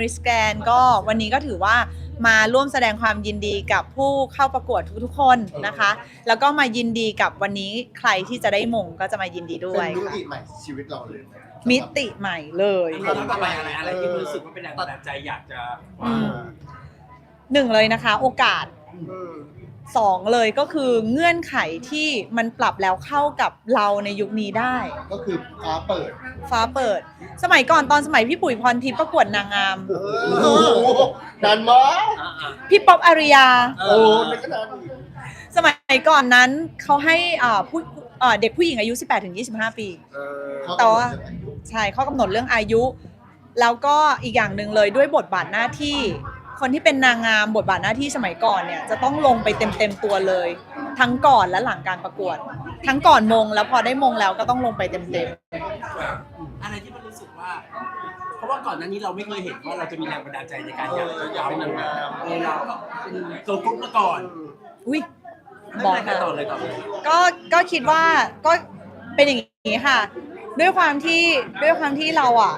มิสแกนก็วันนี้ก็ถือว่ามาร่วมแสดงความยินดีกับผู้เข้าประกวดทุกๆคนนะคะ แล้วก็มายินดีกับวันนี้ใครที่จะได้มงก็จะมายินดีด้วเป็ยนมิค่ะติใหม่ชีวิตเราเลยมิติใหม่เลยเราต้องไปอะไรอะไรที่รู้สึกว่าเป็นแรงบันดาลใจอยากจะอืมหนึ่งเลยนะคะ โอกาส สองเลยก็คือเงื่อนไขที่มันปรับแล้วเข้ากับเราในยุคนี้ได้ ก็คือฟ้าเปิด ฟ้าเปิด สมัยก่อนตอนสมัยพี่ปุ๋ยพรทิพย์ประกวดนางงามโอ้โหดันมาพี่ป๊อปอาริยาเอโอ้อในขนาดนี้สมัยก่อนนั้นเขาให้อ่าผู้อ่าเด็กผู้หญิงอายุ 18-25 ปีเขาแต่กำหนว่าดเรื่องอายุใช่ข้อกำหนดเรื่องอายุ แล้วก็อีกอย่างหนึ่งเลยด้วยบทบาทหน้าที่ คนที่เป็นนางงามบทบาทหน้าที่สมัยก่อนเนี่ยจะต้องลงไปเต็มเต็มๆตัวเลย ทั้งก่อนและหลังการประกวด ทั้งก่อนมงแล้วพอได้มงแล้วก็ต้องลงไปเต็มเต็มอะไรที่มันรู้สึกว่า เพราะว่าก่อนหน้านี้เราไม่เคยเห็นว่าเราจะมีแรงบันดาลใจในการอยากจะย้ำนางงามเออเราก็เป็นตัวกรุ๊ปมาก่อนๆอุ้ยไม่บอกเป็นไรค่ะต่อเลยต่อเลยก็ก็คิดว่าก็เป็นอย่างนี้ค่ะ ด้วยความที่ด้วยความที่เราอะ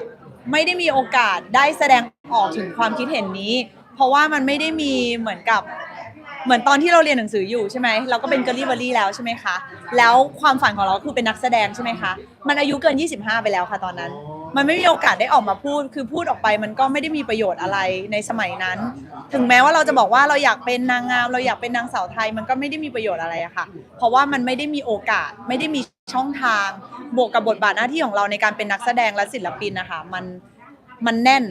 ไม่ได้มีโอกาสได้แสดงออกถึงความคิดเห็นนี้ เพราะว่ามันไม่ได้มีเหมือนกับเหมือนตอนที่เราเรียนหนังสืออยู่ใช่ไหมเราก็เป็นเกอรี่เบอรี่แล้วใช่ไหมคะแล้วความฝันของเราคือเป็นนักแสดงใช่ไหมคะมันอายุเกิน 25 ไปแล้วค่ะตอนนั้น มันไม่มีโอกาสได้ออกมาพูด คือพูดออกไปมันก็ไม่ได้มีประโยชน์อะไรในสมัยนั้น ถึงแม้ว่าเราจะบอกว่าเราอยากเป็นนางงาม เราอยากเป็นนางสาวไทยมันก็ไม่ได้มีประโยชน์อะไรอะค่ะ เพราะว่ามันไม่ได้มีโอกาสไม่ได้มีช่องทาง บวกกับบทบาทหน้าที่ของเราในการเป็นนักแสดงและศิลปินนะคะมันมันแน่น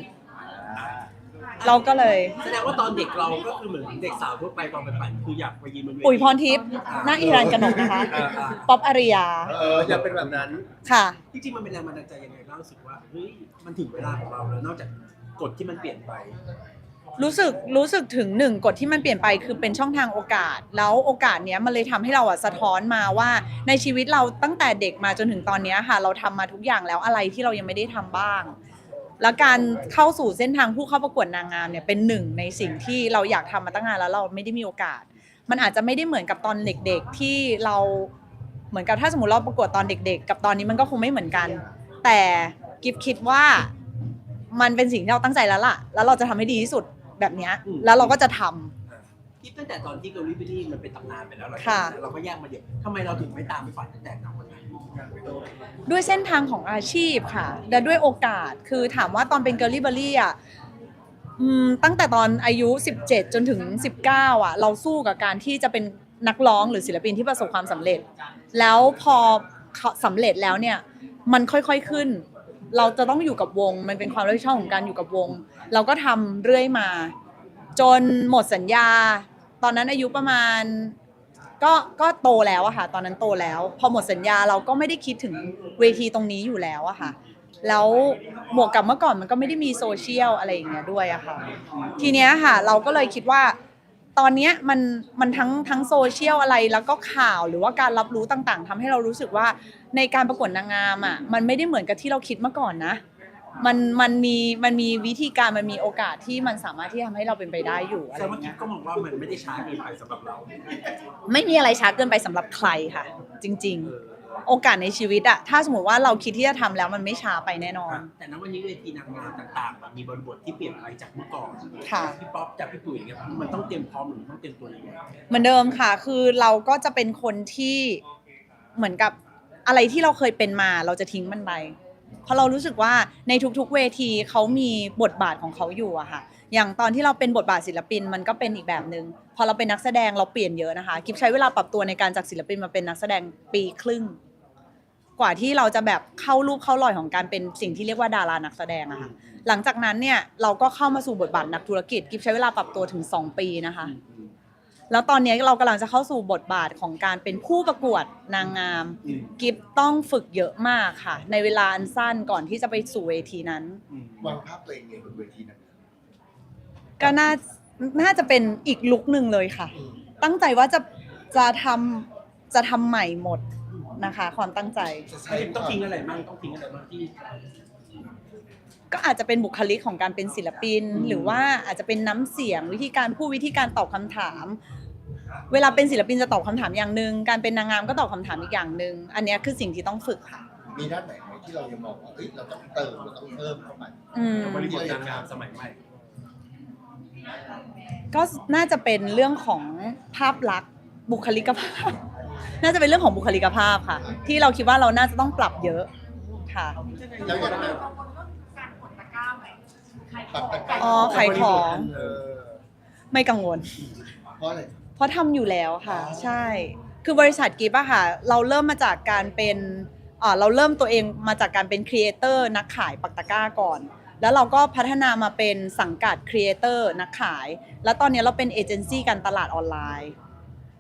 เราก็เลย แสดงว่าตอนเด็กเราก็คือเหมือนเด็กสาวทั่วไปตอนไปฝันคืออยากไปยืนบนเวที ปุ๋ยพรทิพย์นาคอิรันกนกนะคะเอออะป๊อปอาริยา เอออยากเป็นแบบนั้น ค่ะ จริงๆมันเป็นแรงบันดาลใจยังไงบ้างรู้สึกว่าเฮ้ยมันถึงเวลาของเราแล้วนอกจากกฎที่มันเปลี่ยนไป รู้สึกรู้สึกถึงหนึ่งกฎที่มันเปลี่ยนไปคือเป็นช่องทางโอกาส แล้วโอกาสเนี้ยมันเลยทำให้เราอะสะท้อนมาว่า ในชีวิตเราตั้งแต่เด็กมาจนถึงตอนเนี้ยค่ะ เราทำมาทุกอย่างแล้วอะไรที่เรายังไม่ได้ทำบ้าง แล้วการเข้าสู่เส้นทางผู้เข้าประกวดนางงามเนี่ยเป็นหนึ่งในสิ่งที่เราอยากทำมาตั้งนานแล้วเราไม่ได้มีโอกาส มันอาจจะไม่ได้เหมือนกับตอนเด็ก ๆ ที่เราเหมือนกับถ้าสมมติเราประกวดตอนเด็ก ๆ กับตอนนี้มันก็คงไม่เหมือนกัน แต่กิฟคิดว่ามันเป็นสิ่งที่เราตั้งใจแล้วล่ะ แล้วเราจะทำให้ดีที่สุดแบบเนี้ยอืมแล้วเราก็จะทำคิดตั้งแต่ตอนที่เกาหลีบิลี่มันเป็นตำนานไปแล้วเราค่ะเราก็แยกมาเดี๋ยวทำไมเราถึงไม่ตามไปฝันตั้งแต่นั้นวันนั้น ด้วยเส้นทางของอาชีพค่ะ และด้วยโอกาสคือถามว่าตอนเป็นเกอร์ลี่เบอรี่อะอืมตั้งแต่ตอนอายุ 17 จนถึง 19 อะ เราสู้กับการที่จะเป็นนักร้องหรือศิลปินที่ประสบความสำเร็จ แล้วพอเขาสำเร็จแล้วเนี่ย มันค่อยๆขึ้น เราจะต้องอยู่กับวง มันเป็นความรับผิดชอบของการอยู่กับวง เราก็ทำเรื่อยมา จนหมดสัญญา ตอนนั้นอายุประมาณ ก็ก็โตแล้วอะค่ะ ตอนนั้นโตแล้ว พอหมดสัญญาเราก็ไม่ได้คิดถึงเวทีตรงนี้อยู่แล้วอะค่ะ แล้วบวกกับเมื่อก่อนมันก็ไม่ได้มีโซเชียลอะไรอย่างเงี้ยด้วยอะค่ะ ทีเนี้ยค่ะ เราก็เลยคิดว่า ตอนเนี้ยมันมันทั้งทั้งโซเชียลอะไรแล้วก็ข่าวหรือว่าการรับรู้ต่างๆทำให้เรารู้สึกว่าในการประกวดนางงามอะมันไม่ได้เหมือนกับที่เราคิดเมื่อก่อนนะ มันมันมีมันมีวิธีการมันมีโอกาสที่มันสามารถที่ทำให้เราเป็นไปได้อยู่อะไรแต่อย่าว่างคิเงี้ดยก็มองว่ามันไม่ได้ช้าเกินไปสำหรับเราไม่มีอะไรช้าเกินไปสำหรับใครค่ะ จริง เออๆ โอกาสในชีวิตอะถ้าสมมติว่าเราคิดที่จะทำแล้วมันไม่ช้าไปแน่นอน แต่ณวันนี้เวทีนางงามต่างๆมันมีบริบทที่เปลี่ยนไปจากเมื่อก่อนค่ะ พี่ป๊อปจากพี่ปุ๋ยเนี่ยมันต้องเตรียมพร้อมหรือต้องเตรียมตัวยังไงเหมือนเดิมค่ะ คือเราก็จะเป็นคนที่เหมือนกับอะไรที่เราเคยเป็นมา เราจะทิ้งมันไปเพ ราะเรารู้สึกว่าในทุกๆเวทีเขามีบทบาทของเขาอยู่อะค่ะ อย่างตอนที่เราเป็นบทบาทศิลปินมันก็เป็นอีกแบบหนึง่งพอเราเป็นนักแสดงเราเปลี่ยนเยอะนะคะกิฟใช้เวลาปรับตัวในการจากศิลปินมาเป็นนักแสดงปีครึ่ง กว่าที่เราจะแบบเข้ารูปเข้ารอยของการเป็นสิ่งที่เรียกว่าดารานักแสดงอะค่ะ หลังจากนั้นเนี่ยเราก็เข้ามาสู่บทบาทนักธุรกิจกิฟใช้เวลาปรับตัวถึง 2 ปีนะคะ แล้วตอนนี้เรากำลังจะเข้าสู่บทบาทของการเป็นผู้ประกวดนางงาม อืม กิฟต้องฝึกเยอะมากค่ะ ในเวลาอันสั้นก่อนที่จะไปสู่เวทีนั้น อืมวางภาพตัวเองไงบนเวทีนั้นก็น่าน่าจะเป็นอีกลุกหนึ่งเลยค่ะตั้งใจว่าจะจะทำจะทำใหม่หมดนะคะ ความตั้งใจ จะใช้ต้องทิ้งอะไรบ้างต้องทิ้งอะไรบ้างที่ ก็อาจจะเป็นบุคลิกของการเป็นศิลปินอืมหรือว่าอาจจะเป็นน้ำเสียงวิธีการพูดวิธีการตอบคำถาม เวลาเป็นศิลปินจะตอบคำถามอย่างหนึ่งการเป็นนางงามก็ตอบคำถามอีกอย่างหนึ่งอันเนี้ยคือสิ่งที่ต้องฝึกค่ะมีด้านไหนไหมที่เรายังมองว่าเอ้ยเราต้องเติมเราต้องเพิ่มเข้าไปอืมบริบทนางงามสมัยใหม่ก็น่าจะเป็นเรื่องของภาพลักษณ์บุคลิกภาพ น่าจะเป็นเรื่องของบุคลิกภาพค่ะ ที่เราคิดว่าเราน่าจะต้องปรับเยอะค่ะแล้วอย่าง นั้นปักตะกร้าอ๋อขายของ เออไม่กังวล เพราะอะไร เพราะทำอยู่แล้วค่ะ อ๋อ ใช่ คือบริษัทกิฟอะค่ะ เราเริ่มมาจากการเป็นเอ่อเราเริ่มตัวเองมาจากการเป็นครีเอเตอร์นักขายปักตะกร้าก่อน แล้วเราก็พัฒนามาเป็นสังกัดครีเอเตอร์นักขาย แล้วตอนนี้เราเป็นเอเจนซี่การตลาดออนไลน์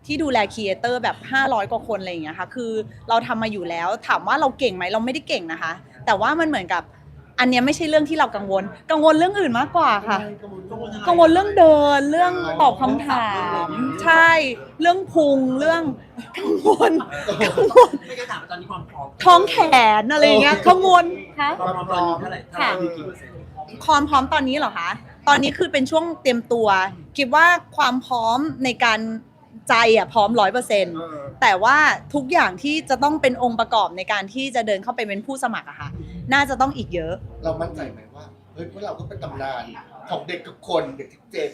ที่ดูแลครีเอเตอร์แบบ 500 กว่าคนอะไรอย่างเงี้ยค่ะ คือเราทำมาอยู่แล้ว ถามว่าเราเก่งไหมเราไม่ได้เก่งนะคะ แต่ว่ามันเหมือนกับ อันเนี้ยไม่ใช่เรื่องที่เรากังวล กังวลเรื่องอื่นมากกว่าค่ะ กังวลเรื่องเดินเรื่องตอบคำถาม ใช่ เรื่องพุงเรื่องกังวลกังวลไม่ได้ถามว่าตอนนี้ความพร้อมท้องแขนอะไรอย่างเงี้ยกังวลคะ ความพร้อมตอนนี้เท่าไหร่เท่าไหร่มีกี่เปอร์เซ็นต์ความพร้อมตอนนี้เหรอคะ ตอนนี้คือเป็นช่วงเตรียมตัวคิดว่าความพร้อมในการใจอะพร้อมร้อยเปอร์เซ็นต์แต่ว่าทุกอย่างที่จะต้องเป็นองค์ประกอบในการที่จะเดินเข้าไปเป็นผู้สมัครอะค่ะ น่าจะต้องอีกเยอะ เรามั่นใจไหมว่าเฮ้ยพวกเราก็เป็นตำนานของเด็กทุกคนเด็กทุกเจน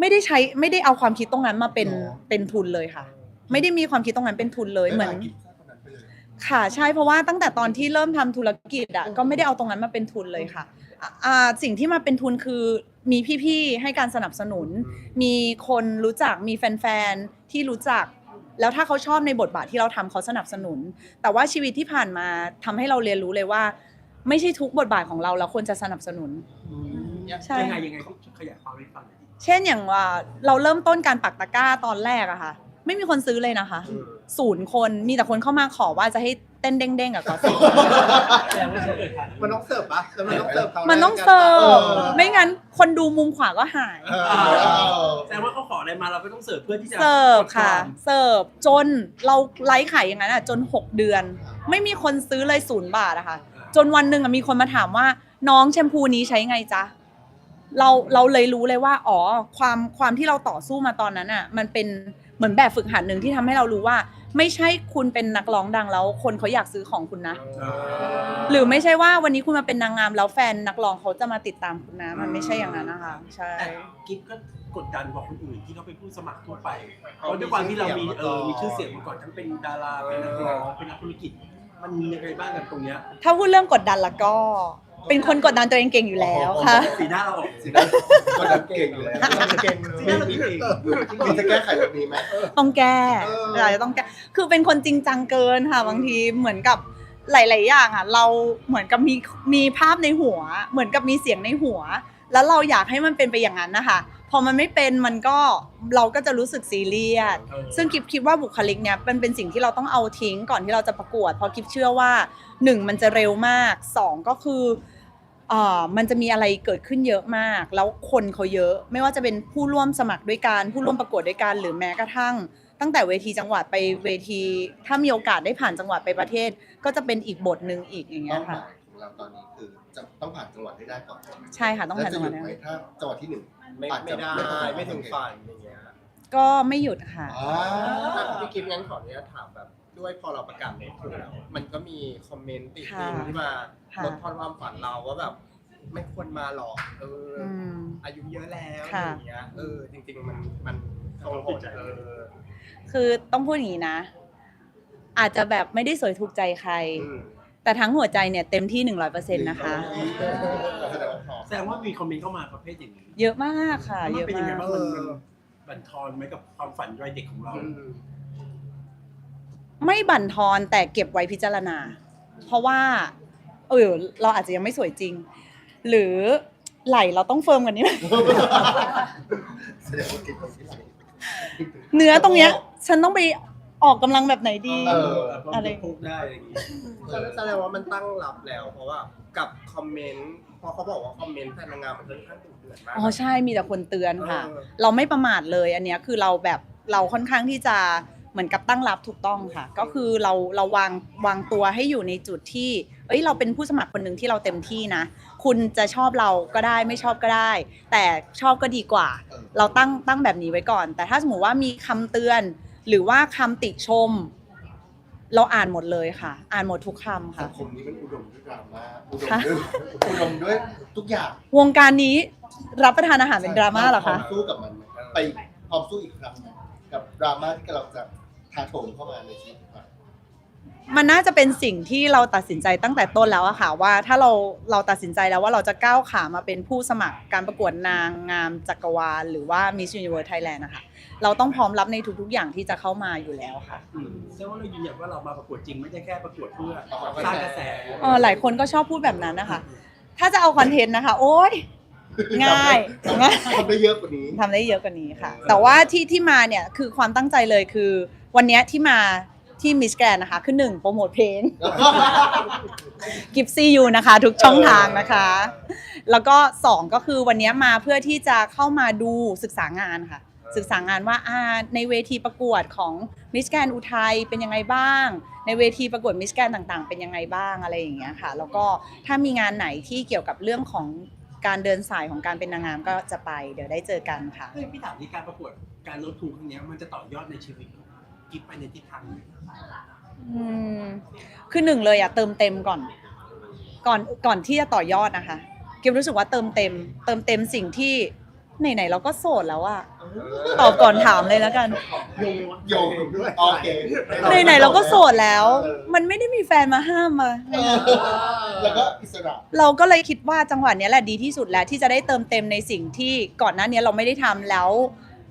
ไม่ได้ใช้ไม่ได้เอาความคิดตรงนั้นมาเป็นหรอ เป็นทุนเลยค่ะ ไม่ได้มีความคิดตรงนั้นเป็นทุนเลยเหมือนวลากินข้าวคนนั้นไปเลย ค่ะใช่เพราะว่าตั้งแต่ตอนที่เริ่มทำธุรกิจอะก็ไม่ได้เอาตรงนั้นมาเป็นทุนเลยค่ะอะอ่าสิ่งที่มาเป็นทุนคือมีพี่ๆให้การสนับสนุน มีคนรู้จักมีแฟนๆที่รู้จัก แล้วถ้าเขาชอบในบทบาทที่เราทำเขาสนับสนุน แต่ว่าชีวิตที่ผ่านมาทำให้เราเรียนรู้เลยว่า ไม่ใช่ทุกบทบาทของเราเราควรจะสนับสนุนใช่ยังไงยังไงขยายความให้ฟังหน่อยดิเช่นอย่างว่าเราเริ่มต้นการปักตะกร้าตอนแรกอะค่ะ ไม่มีคนซื้อเลยนะคะ ศูนย์คนมีแต่คนเข้ามาขอว่าจะให้เต้นเด้งๆกับกอสิ แสดงว่าฉันเอ่ยค่ะมันต้องเสิร์ฟปะแล้วมันต้องเสิร์ฟเขามันต้องเสิร์ฟไม่งั้นคนดูมุมขวาก็หายเออแสดงว่าเขาขออะไรมาเราก็ต้องเสิร์ฟเพื่อที่จะเสิร์ฟค่ะ เสิร์ฟจนเราไลฟ์ขายอย่างนั้นอะจน 6 เดือน ไม่มีคนซื้อเลยศูนย์บาทอะค่ะ จนวันหนึ่งอะมีคนมาถามว่าน้องแชมพูนี้ใช้ไงจ๊ะ เราเราเลยรู้เลยว่า อ๋อ ความความที่เราต่อสู้มาตอนนั้นอะมันเป็นเหมือนแบบฝึกหัดหนึ่งที่ทำให้เรารู้ว่า ไม่ใช่คุณเป็นนักร้องดังแล้ว คนเขาอยากซื้อของคุณนะเออหรือไม่ใช่ว่าวันนี้คุณมาเป็นนางงามแล้วแฟนนักร้องเขาจะมาติดตามคุณนะ มันไม่ใช่อย่างนั้นนะคะ ใช่ แต่กิ๊บก็กดดันกว่าคนอื่นที่เขาเป็นผู้สมัครทั่วไปเพราะด้วยความที่เรามีเออมีชื่อเสียงมาก่อนทั้งเป็นดาราเป็นนักร้องเป็นนักธุรกิจ มันยังไงบ้างกับตรงเนี้ย ถ้าพูดเรื่องกดดันแล้วก็ เป็นคนกดดันตัวเองเก่งอยู่แล้วค่ะ สีหน้าเราออกสีหน้าก็ดันเก่งอยู่แล้วเก่งเลยสีหน้าเราดีเองมีจะแก้ไขแบบนี้ไหม ต้องแก้เออเราจะต้องแก้ คือเป็นคนจริงจังเกินค่ะ บางทีเหมือนกับหลาย ๆ อย่างอะ เราเหมือนกับมีมีภาพในหัว เหมือนกับมีเสียงในหัว แล้วเราอยากให้มันเป็นไปอย่างนั้นนะคะ พอมันไม่เป็นมันก็เราก็จะรู้สึกซีเรียสเออซึ่งกิฟคิดว่าบุคลิกเนี่ยมันเป็นสิ่งที่เราต้องเอาทิ้งก่อนที่เราจะประกวด เพราะกิฟเชื่อว่าหนึ่งมันจะเร็วมากสองก็คือ เอ่อมันจะมีอะไรเกิดขึ้นเยอะมาก แล้วคนเขาเยอะ ไม่ว่าจะเป็นผู้ร่วมสมัครด้วยกันผู้ร่วมประกวดด้วยกันหรือแม้กระทั่ง ตั้งแต่เวทีจังหวัดไปเวที ถ้ามีโอกาสได้ผ่านจังหวัดไปประเทศ ก็จะเป็นอีกบทหนึ่งอีกอย่างเงี้เป้ายหค่ะมายของเราตอนนี้คือจะต้องผ่านจังหวัดให้ได้ก่อนใช่ค่ะต้องแล้วผ่านจะจังหหยุวัดดนะไหมถ้าจังหวัดที่หนึ่งไม่อาจจะไม่ได้ไม่ไม่ถึถึงงฝัฝันนอย่างเงี้ยก็ไม่หยุดค่ะ อ่าพี่กิฟต์งั้นขออนุญาตถามแบบ ด้วยพอเราประกาศในทุนแล้วมันก็มีคอมเมนต์ติดค่ะติงที่มาค่ะลดทอนความฝันเราว่าแบบไม่ควรมาหรอกเออออืมอายุเยอะแล้วอค่ะย่างเงี้ยเออจริง ๆ มันมันส่งผลเออคือต้องพูดอย่างนี้นะ อาจจะแบบไม่ได้สวยถูกใจใครอืมแต่ทั้งหัวใจเนี่ยเต็มที่100%นะคะแสดงว่าพร้อมแสดงว่ามีคอมเมนต์เข้ามาประเภทอย่างนี้ เยอะมากค่ะแล้วมัเยนอะเป็นยังไงมากบ้างมันมันบั่นทอนไหมกับความฝันวัยเด็กของเราอืม ไม่บั่นทอนแต่เก็บไว้พิจารณา เพราะว่าเออเราอาจจะยังไม่สวยจริง หรือไหลเราต้องเฟิร์มกว่านี้แสดงว่าเก่งคนที่ไหน เนื้อตรงเนี้ย ฉันต้องไปออกกำลังแบบไหนดี เออ อะไร พูดได้อะไรอย่างนี้แสดงว่ามันตั้งรับแล้ว เพราะว่ากับคอมเมนต์พอเขาบอกว่าคอมเมนต์แฟนนางงามมันค่อนข้างดุเดือดมาก อ๋อใช่มีแต่คนเตือนค่ะ เออ เราไม่ประมาทเลยอันเนี้ยคือเราแบบเราค่อนข้างที่จะ เหมือนกับตั้งรับถูกต้องค่ะ ก็คือเราเราวางวางตัวให้อยู่ในจุดที่ เอ้ยเราเป็นผู้สมัครคนหนึ่งที่เราเต็มที่นะ คุณจะชอบเราก็ได้ไม่ชอบก็ได้ แต่ชอบก็ดีกว่าเออเราตั้งตั้งแบบนี้ไว้ก่อน แต่ถ้าสมมติว่ามีคำเตือน หรือว่าคำติชม เราอ่านหมดเลยค่ะ อ่านหมดทุกคำค่ะสังคมนี้มันอุดมด้วยดราม่าอุดมค่ะด้วยอุดมด้วยทุกอย่าง วงการนี้รับประทานอาหารเป็นดราม่าเหรอพร้อคะมสู้กับมันไหมไปพร้อมสู้อีกครั้งไหมกับดราม่าที่กำลังจะทาโถมเข้ามาในชีวิตเรามันน่าจะเป็นสิ่งที่เราตัดสินใจตั้งแต่ต้นแล้วอะค่ะว่าถ้าเราเราตัดสินใจแล้วว่าเราจะก้าวขามาเป็นผู้สมัครการประกวดนางงามจักรวาลหรือว่า Miss Universe Thailand นะคะเราต้องพร้อมรับในทุกๆอย่างที่จะเข้ามาอยู่แล้วค่ะอืมแสดงว่าเรายืนยันว่าเรามาประกวดจริงไม่ได้แค่ประกวดเพื่อสร้างกระแสเออหลายคนก็ชอบพูดแบบนั้นนะคะ ถ้าจะเอาคอนเทนต์นะคะ โอ๊ยง่ายง่ายทำได้เยอะกว่านี้ทำได้เยอะกว่านี้ค่ะ แต่ว่าที่ที่มาเนี่ยคือความตั้งใจเลยคือ วันเนี้ยที่มาที่มิสแกรนนะคะคือหนึ่งโปรโมทเพลง กิฟซียูนะคะ ทุกช่องทางนะคะ แล้วก็สองก็คือวันเนี้ยมาเพื่อที่จะเข้ามาดูศึกษางานค่ะ ศึกษางานว่าอ่าในเวทีประกวดของมิสแกรนอุทัยเป็นยังไงบ้าง ในเวทีประกวดมิสแกรนต่างๆ เป็นยังไงบ้างอะไรอย่างเงี้ยค่ะ แล้วก็ถ้ามีงานไหนที่เกี่ยวกับเรื่องของการเดินสายของการเป็นนางงามก็จะไป เดี๋ยวได้เจอกันค่ะ เฮ้ยพี่ถามที่การประกวดการลดทุนครั้งเนี้ยมันจะต่อยอดในชีวิต กิ๊บไปในทิศทางไหนอืมคือหนึ่งเลยอะเติมเต็มก่อน ก่อนก่อนที่จะต่อยอดนะคะเกิมรู้สึกว่าเติมเต็ม เติมเต็มสิ่งที่ไหนๆเราก็โสดแล้วอะตอบก่อนถามเลยแล้วกันโยงด้วยโอเคไหนๆเราก็โสดแล้ว มันไม่ได้มีแฟนมาห้ามมาเออแล้วก็อิสระ เราก็เลยคิดว่าจังหวะเนี้ยแหละดีที่สุดแล้วที่จะได้เติมเต็มในสิ่งที่ก่อนหน้านี้เราไม่ได้ทำแล้ว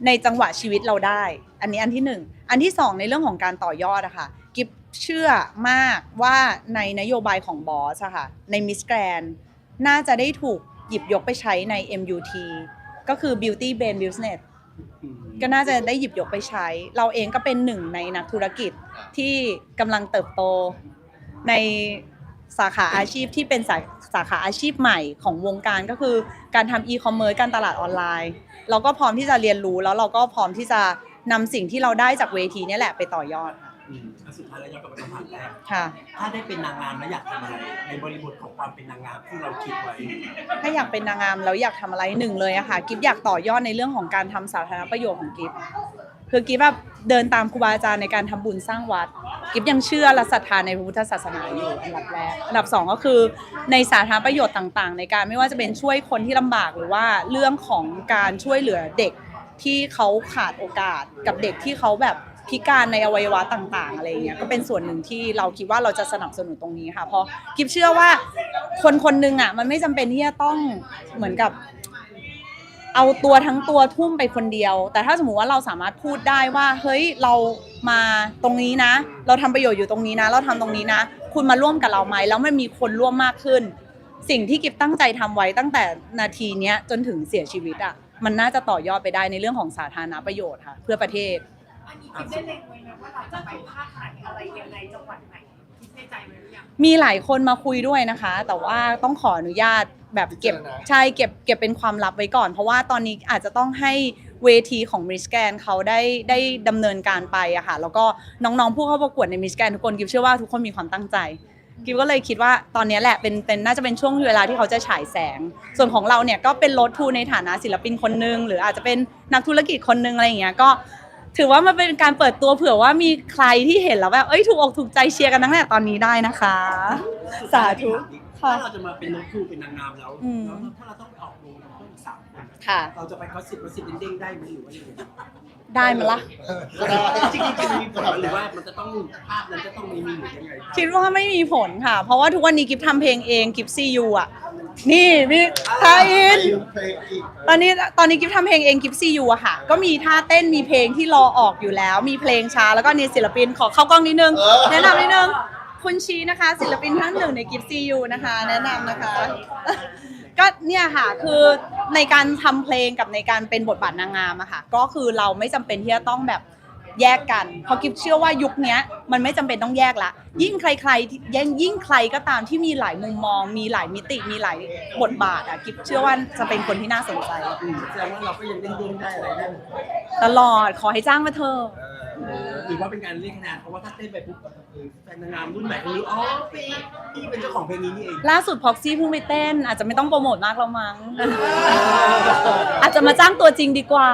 ในจังหวะชีวิตเราได้ อันนี้อันที่หนึ่งอันที่สองในเรื่องของการต่อยอดอะค่ะกิฟเชื่อมากว่าในนโยบายของบอสอะค่ะในมิสแกรนน่าจะได้ถูกหยิบยกไปใช้ใน MUT ก็คือ Beauty Brain Business อืมก็น่าจะได้หยิบยกไปใช้ เราเองก็เป็นหนึ่งในนักธุรกิจที่กำลังเติบโตในสาขาอาชีพที่เป็นสาสาขาอาชีพใหม่ของวงการก็คือการทำอีคอมเมิร์ซการตลาดออนไลน์ เราก็พร้อมที่จะเรียนรู้แล้วเราก็พร้อมที่จะ นำสิ่งที่เราได้จากเวทีเนี้แหละไปต่อยอดค่ะอืมแล้วสุดท้ายแล้วย้อนกลับไปคำถามแรกค่ะ ถ้าได้เป็นนางงามแล้วอยากทำอะไร ในบริบทของความเป็นนางงามที่เราคิดไว้ ถ้าอยากเป็นนางงามแล้วอยากทำอะไรหนึ่งเลยอะค่ะกิฟอยากต่อยอดในเรื่องของการทำสาธารณประโยชน์ของกิฟคือกิฟแบบเดินตามครูบาอาจารย์ในการทำบุญสร้างวัด กิฟยังเชื่อและศรัทธาในพระพุทธศาสนาอยู่อันดับแรกอันดับสองก็คือในสาธารณประโยชน์ต่างๆ ในการไม่ว่าจะเป็นช่วยคนที่ลำบากหรือว่าเรื่องของการช่วยเหลือเด็ก ที่เขาขาดโอกาสกับเด็กที่เขาแบบพิการในอวัยวะต่าง ๆ อะไรเงี้ยก็เป็นส่วนหนึ่งที่เราคิดว่าเราจะสนับสนุนตรงนี้ค่ะ เพราะกิฟเชื่อว่าคนคนหนึ่งอะมันไม่จำเป็นที่จะต้องเหมือนกับ เอาตัวทั้งตัวทุ่มไปคนเดียว แต่ถ้าสมมติว่าเราสามารถพูดได้ว่า เฮ้ยเรามาตรงนี้นะ เราทำประโยชน์อยู่ตรงนี้นะ เราทำตรงนี้นะ คุณมาร่วมกับเราไหมแล้วมันมีคนร่วมมากขึ้น สิ่งที่กิฟตั้งใจทำไว้ตั้งแต่นาทีเนี้ยจนถึงเสียชีวิตอะ มันน่าจะต่อยอดไปได้ในเรื่องของสาธารณประโยชน์ค่ะ เพื่อประเทศ อันนี้คิดได้เล็งไว้ไหมว่าเราจะไปภาคไหนอะไรยังไงจังหวัดไหนคิดในใจไว้หรือยังมีหลายคนมาคุยด้วยนะคะ แต่ว่าต้องขออนุญาตแบบเก็บพิจารณา ใช่เก็บเก็บเป็นความลับไว้ก่อน เพราะว่าตอนนี้อาจจะต้องให้เวทีของมิสแกนเขาได้ได้ดำเนินการไปอะค่ะแล้วก็น้องๆผู้เข้าประกวดในมิสแกนทุกคนกิฟเชื่อว่าทุกคนมีความตั้งใจ กิฟก็เลยคิดว่าตอนนี้แหละเป็นเป็นน่าจะเป็นช่วงเวลาที่เขาจะฉายแสง ส่วนของเราเนี่ยก็เป็นรถทูในฐานะศิลปินคนหนึง หรืออาจจะเป็นนักธุรกิจคนหนึงอะไรอย่างเงี้ยก็ถือว่ามันเป็นการเปิดตัวเผื่อว่ามีใครที่เห็นแล้วแบบเอ้ยถูกอกถูกใจเชียร์กันตั้งแต่ตอนนี้ได้นะคะ สาธุถ้าเราจะมาเป็นนกทูเป็นนางงามแล้วอืมแล้วถ้าเราต้องไปออกโรงกับเพื่อนอีกสามคนค่ะเราจะไปคอสสิบคอสสิบเด้งๆได้ไหมหรือว่ายังไง ได้ไหมล่ะก็ได้จริงๆจะมีผลหรือว่ามันจะต้องภาพนั้นจะต้องมีมีหรือยังไงคิดว่าไม่มีผลค่ะ เพราะว่าทุกวันนี้กิฟทำเพลงเองกิฟซียูอะ นี่มีท่าอิน เพลงอีกตอนนี้ตอนนี้กิฟทำเพลงเองกิฟซียูอะค่ะ ก็มีท่าเต้นมีเพลงที่รอออกอยู่แล้ว มีเพลงช้าแล้วก็นี่ศิลปินขอเข้ากล้องนิดนึงเออแนะนำนิดนึง คุณชีนะคะ ศิลปินท่านหนึ่งในกิฟซียูนะคะ แนะนำนะคะ ก็เนี่ยค่ะคือในการทำเพลงกับในการเป็นบทบาทนางงามอะค่ะก็คือเราไม่จำเป็นที่จะต้องแบบแยกกันเพราะกิฟเชื่อว่ายุคเนี้ยมันไม่จำเป็นต้องแยกละ ยิ่งใครๆที่ยิ่งยิ่งใครก็ตามที่มีหลายมุมมอง มีหลายมิติมีหลายบทบาทอะกิฟเชื่อว่าจะเป็นคนที่น่าสนใจอืมแสดงว่าเราก็ยังเด้งๆได้อะไรได้ ตลอดขอให้จ้างมาเถอะ หรือว่าเป็นการเรียกคะแนนเพราะว่าถ้าเต้นไปปุ๊บแฟนนางงามรุ่นใหม่เขารู้อ๋อพี่พี่เป็นเจ้าของเพลงนี้นี่เองล่าสุดพ็อกซี่เพิ่งไปเต้น อาจจะไม่ต้องโปรโมทมากแล้วมั้ง อาอาจจะมาจ้างตัวจริงดีกว่า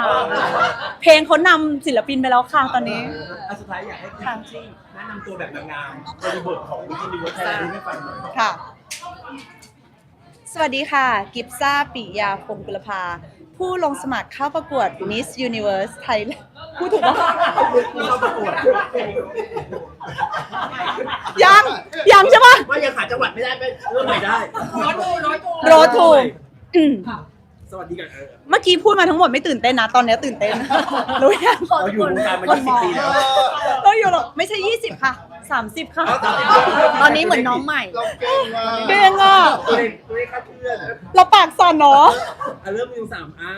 เพลงเขานำศิลปินไปแล้วค่ะตอนนี้ อันสุดท้ายอยากให้คุณจิ้งแนะนำตัวแบบนางงามบริบทของยูนิเวอร์แซลให้ฟังหน่อยค่ะ สวัสดีค่ะ กิฟซ่าปิยาพงศ์กุลภา ผู้ลงสมัครเข้าประกวด Miss Universe Thailand พูดถูกปะเข้าประกวดยังยังใช่ปะว่ายังหาจังหวัดไม่ได้ไปเริ่มใหม่ได้ ร้อยตูร้อยตูโรทูอืมสวัสดีกันเออเมื่อกี้พูดมาทั้งหมดไม่ตื่นเต้นนะ ตอนนี้ตื่นเต้นรู้ยังเราอยู่วงการมา20ปีแล้วเราอยู่หรอกไม่ใช่ 20 ค่ะ 30 ค่ะ ตอนนี้เหมือนน้องใหม่เราเก่งมากเก่งอะตัวเองตัวเองครับเพื่อนเราปากสั่นเนาะ อะเริ่มหนึ่งสามอ่า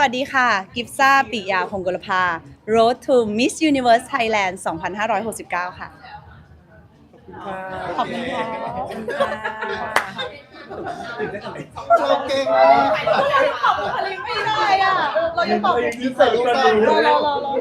สวัสดีค่ะ กิฟซ่าปิยาพงศ์กุลภา Road to Miss Universe Thailand 2569 ค่ะ ขอบคุณค่ะเราเก่งมากไม่ได้อะ เรายังตอบยิ้มใส่ลูกกันดูรอรอรอรอ